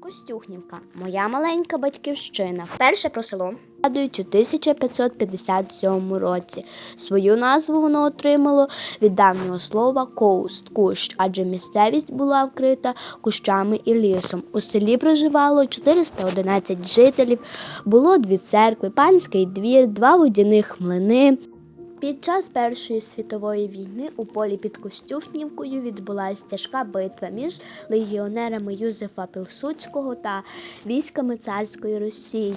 Костюхнівка, моя маленька батьківщина. Перше про село згадують у 1557 році. Свою назву воно отримало від давнього слова коуст кущ, адже місцевість була вкрита кущами і лісом. У селі проживало 411 жителів, було дві церкви, панський двір, два водяних млини. Під час Першої світової війни у полі під Костюхнівкою відбулася тяжка битва між легіонерами Юзефа Пілсудського та військами царської Росії.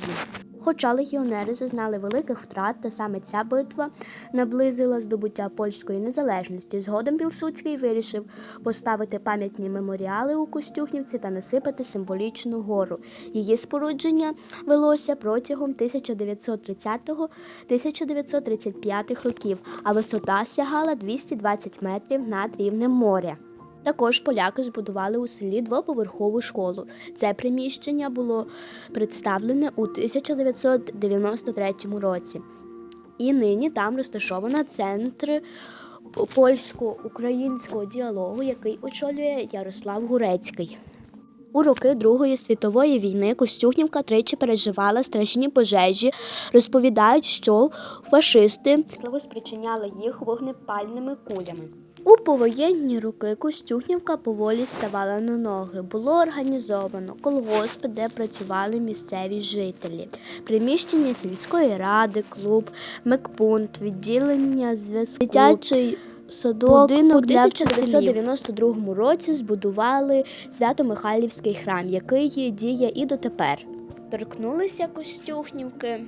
Хоча легіонери зазнали великих втрат, та саме ця битва наблизила здобуття польської незалежності. Згодом Пілсудський вирішив поставити пам'ятні меморіали у Костюхнівці та насипати символічну гору. Її спорудження велося протягом 1930-1935 років, а висота сягала 220 метрів над рівнем моря. Також поляки збудували у селі двоповерхову школу. Це приміщення було представлене у 1993 році. І нині там розташовано центр польсько-українського діалогу, який очолює Ярослав Гурецький. У роки Другої світової війни Костюхнівка тричі переживала страшні пожежі. Розповідають, що фашисти славу спричиняли їх вогнепальними кулями. У повоєнні роки Костюхнівка поволі ставала на ноги. Було організовано колгосп, де працювали місцеві жителі, приміщення сільської ради, клуб, мекпункт, відділення зв'язку, дитячий садок. Будинок у для вчителів. 1992 році збудували Свято-Михайлівський храм, який діє і дотепер. Торкнулися Костюхнівки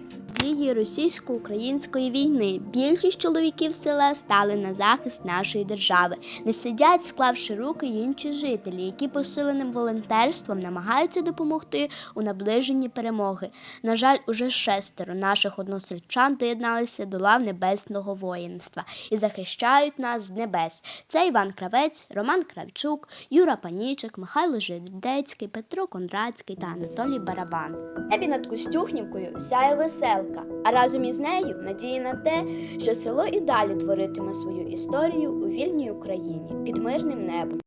дії російсько-української війни. Більшість чоловіків села стали на захист нашої держави. Не сидять, склавши руки інші жителі, які посиленим волонтерством намагаються допомогти у наближенні перемоги. На жаль, уже шестеро наших односельчан доєдналися до лав небесного воїнства і захищають нас з небес. Це Іван Кравець, Роман Кравчук, Юра Панічик, Михайло Жидецький, Петро Кондратський та Анатолій Барабан. Небі над Костюхнівкою сяє веселка, а разом із нею надії на те, що село і далі творитиме свою історію у вільній Україні під мирним небом.